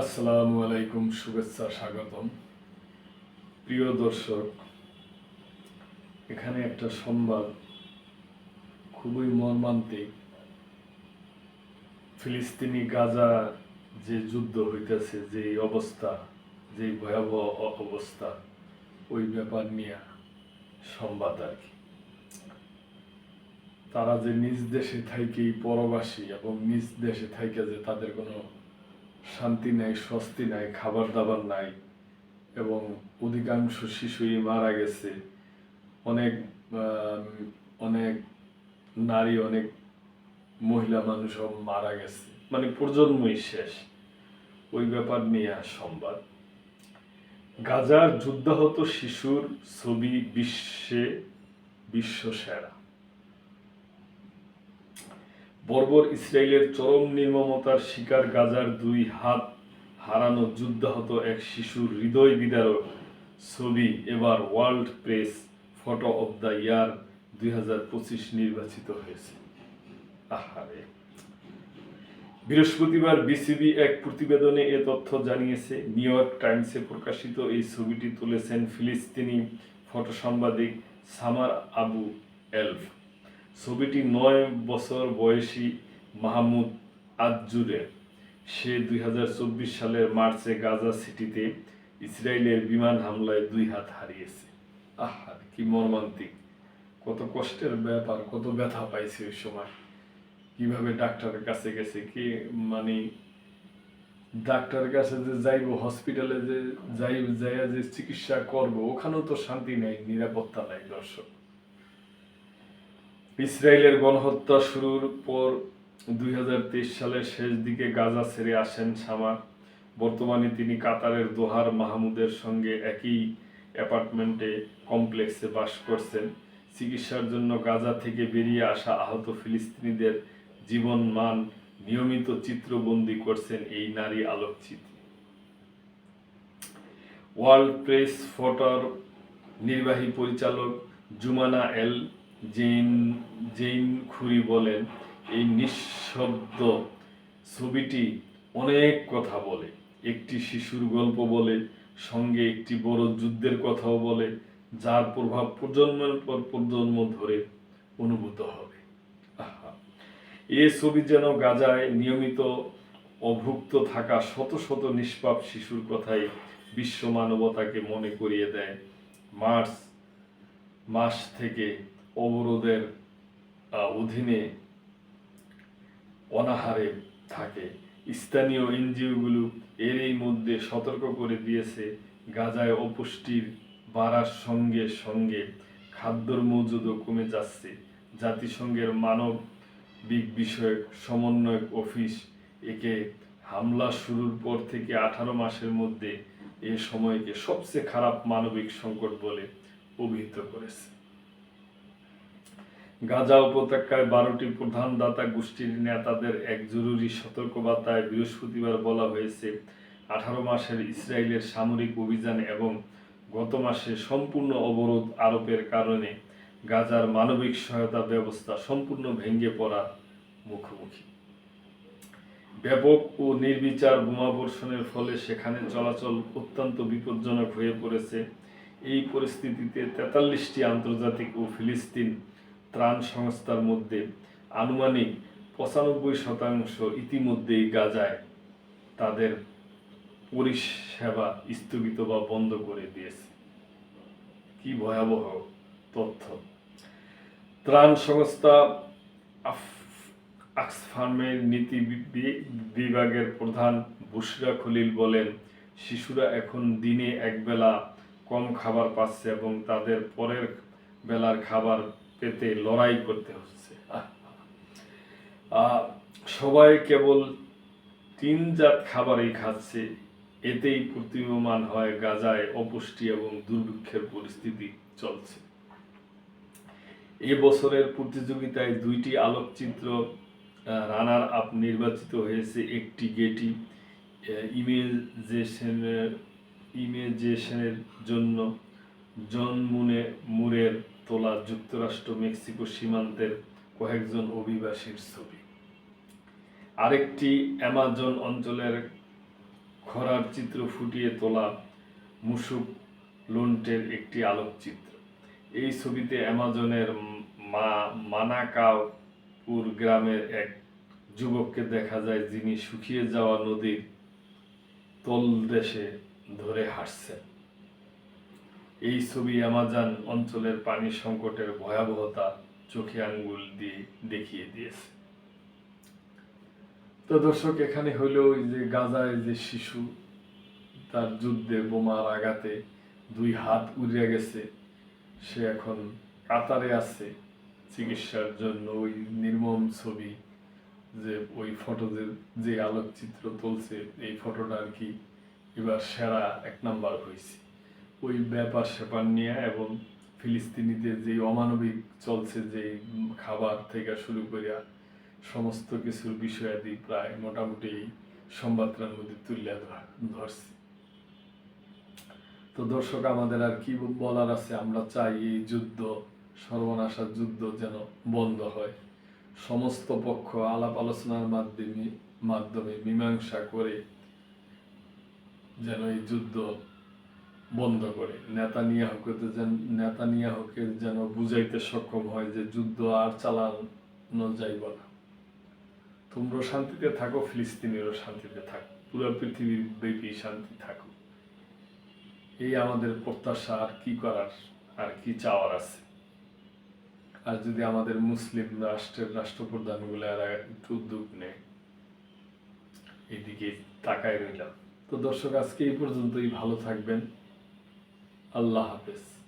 আসসালামু আলাইকুম, শুভেচ্ছা, স্বাগতম। প্রিয় দর্শক, এখানে একটা সংবাদ খুবই মর্মান্তিক। ফিলিস্তিনি গাজা যে যুদ্ধ হইতেছে, যে অবস্থা, যে ভয়াবহ অবস্থা, ওই ব্যাপার নিয়ে সংবাদ আর কি। তারা যে নিজ দেশে থাইকেই পরবাসী এবং নিজ দেশে থাইকে যে তাদের কোনো শান্তি নাই, স্বস্তি নাই খাবার দাবার নাই এবং অধিকাংশ শিশুই মারা গেছে। অনেক অনেক নারী, অনেক মহিলা মানুষও মারা গেছে। মানে প্রজন্মই শেষ। ওই ব্যাপার নিয়ে সংবাদ। গাজার যুদ্ধাহত শিশুর ছবি বিশ্বে বিশ্ব সেরা। বর্বর ইসরায়েলের চরম নির্মমতার শিকার গাজার দুই হাত হারানো যুদ্ধাহত এক শিশুর হৃদয় বিদারক ছবি এবার world press photo of the year দুই হাজার পঁচিশ নির্বাচিত হয়েছে। আহারে। বৃহস্পতিবার বিসিবি এক প্রতিবেদনে এ তথ্য জানিয়েছে। নিউ ইয়র্ক টাইমসে প্রকাশিত এই ছবিটি তুলেছেন ফিলিস্তিনি ফটো সাংবাদিক সামার আবু এলফ। ছবিটি নয় বছর বয়সী মাহমুদ আজজুরের সে দুই হাজার চব্বিশ সালের মার্চে গাজা সিটিতে ইসরায়েলের বিমান হামলায় দুই হাত হারিয়েছে। আহার কি মর্মান্তিক। কত কষ্টের ব্যাপার, কত ব্যথা পাইছে ওই সময়। কীভাবে ডাক্তারের কাছে গেছে, কি মানে ডাক্তারের কাছে যে যাইব, হসপিটালে যে যাই যাইয়া যে চিকিৎসা করব, ওখানেও তো শান্তি নেই, নিরাপত্তা নাই দর্শক। ইসরায়েলের গণহত্যা শুরুর পর দুই হাজার তেইশ সালের শেষ দিকে গাজা ছেড়ে আসেন সামার বর্তমানে তিনি কাতারের দোহার মাহমুদের সঙ্গে একই অ্যাপার্টমেন্টে কমপ্লেক্সে বাস করছেন। চিকিৎসার জন্য গাজা থেকে বেরিয়ে আসা আহত ফিলিস্তিনিদের জীবন মান নিয়মিত চিত্রবন্দি করছেন এই নারী আলোকচিত্রী। ওয়ার্ল্ড প্রেস ফটোর নির্বাহী পরিচালক জুমানা এল জেইন জেইন খুরি বলেন, এই নিঃশব্দ ছবিটি অনেক কথা বলে। একটি শিশুর গল্প বলে, সঙ্গে একটি বড় যুদ্ধের কথাও বলে, যার প্রভাব প্রজন্মের পর প্রজন্ম ধরে অনুভূত হবে। এ ছবি যেন গাজায় নিয়মিত অভুক্ত থাকা শত শত নিষ্পাপ শিশুর কথাই বিশ্ব মানবতাকে মনে করিয়ে দেয়, মার্চ মাস থেকে অবরোধের অধীনে অনাহারে থাকে। স্থানীয় এনজিওগুলো এরই মধ্যে সতর্ক করে দিয়েছে গাজায় অপুষ্টির বাড়ার সঙ্গে সঙ্গে। খাদ্যর মজুদও কমে যাচ্ছে। জাতিসংঘের মানবিক বিষয়ক সমন্বয়ক অফিস একে হামলা শুরুর পর থেকে আঠারো মাসের মধ্যে এ সময়কে সবচেয়ে খারাপ মানবিক সংকট বলে অভিহিত করেছে। গাজা উপত্যকায় বারোটি প্রধান দাতা গোষ্ঠীর নেতাদের এক জরুরি সতর্কবার্তায় বৃহস্পতিবার বলা হয়েছে, আঠারো মাসের ইসরায়েলের সামরিক অভিযান এবং গত মাসে সম্পূর্ণ অবরোধ আরোপের কারণে গাজার মানবিক সহায়তা ব্যবস্থা সম্পূর্ণ ভেঙে পড়ার মুখোমুখি। ব্যাপক ও নির্বিচার বোমাবর্ষণের ফলে সেখানে চলাচল অত্যন্ত বিপজ্জনক হয়ে পড়েছে। এই পরিস্থিতিতে তেতাল্লিশটি আন্তর্জাতিক ও ফিলিস্তিন ত্রাণ সংস্থার মধ্যে আনুমানিক পঁচানব্বই শতাংশ ইতিমধ্যেই গাজায় তাদের পরিষেবা স্থগিত বা বন্ধ করে দিয়েছে। কি ভয়াবহ তথ্য। ত্রাণ সংস্থা আক্সফার্মের নীতি বিভাগের প্রধান বুশরা খলিল বলেন, শিশুরা এখন দিনে একবেলা কম খাবার পাচ্ছে এবং তাদের পরের বেলার খাবার পেতে লড়াই করতে হচ্ছে। সবাই কেবল তিন জাত খাবারই খাচ্ছে, এতেই প্রতীয়মান হয় গাজায় অপুষ্টি এবং দুর্ভিক্ষের পরিস্থিতি চলছে। এ বছরের প্রতিযোগিতায় দুইটি আলোকচিত্র রানার আপ নির্বাচিত হয়েছে, একটি গেটি ইমেজেশনের ইমেজেশনের জন্য জন মুনে মুরের তোলা যুক্তরাষ্ট্র, মেক্সিকো সীমান্তের কয়েকজন অভিবাসীর ছবি। আরেকটি অ্যামাজন অঞ্চলের খরার চিত্র ফুটিয়ে তোলা মুসুক লোন্টের একটি আলোকচিত্র। এই ছবিতে অ্যামাজনের মা মানাকাপুর গ্রামের এক যুবককে দেখা যায় যিনি শুকিয়ে যাওয়া নদীর তলদেশে ধরে হাঁটছেন। এই ছবি অ্যামাজন অঞ্চলের পানি সংকটের ভয়াবহতা চোখে আঙ্গুল দিয়ে দেখিয়ে দিয়েছে। তো দর্শক, এখানে হলো ওই যে গাজায় যে শিশু, তার যুদ্ধে বোমার আঘাতে দুই হাত উড়ে গেছে। সে এখন কাতারে আছে চিকিৎসার জন্য। ওই নির্মম ছবি যে ওই ফটো যে যে আলোকচিত্র তুলছে, এই ফটোটা আর কি এবার সেরা এক নাম্বার হয়েছে ওই ব্যাপার স্যাপার নিয়ে এবং ফিলিস্তিনিদের যে অমানবিক চলছে যে খাবার থেকে শুরু করিয়া সমস্ত কিছুর বিষয়াদি প্রায় মোটামুটি সংবাদটার মধ্যে তুলে ধর- ধরছি। তো দর্শক, আমাদের আর কি বলার আছে? আমরা চাই এই যুদ্ধ সর্বনাশার যুদ্ধ যেন বন্ধ হয়। সমস্ত পক্ষ আলাপ আলোচনার মাধ্যমে মাধ্যমে মীমাংসা করে যেন এই যুদ্ধ বন্ধ করে। নেতানিয়াহুকে যেন নেতানিয়াহুকে যেন বুঝাইতে সক্ষম হয় যে যুদ্ধ আর চালানো যাইব না। তোমরা শান্তিতে থাকো, ফিলিস্তিনিরও শান্তিতে থাকো। পুরো পৃথিবীর ব্যাপী শান্তি থাকো এই আমাদের প্রত্যাশা, আর কি করার, আর কি চাওয়ার আছে? আর যদি আমাদের মুসলিম রাষ্ট্রের রাষ্ট্রপ্রধানগুলো এরা একটু উদ্যোগ নেয়, এদিকে তাকায় রইলাম। তো দর্শক, আজকে এই পর্যন্তই। ভালো থাকবেন। Allah Hafiz.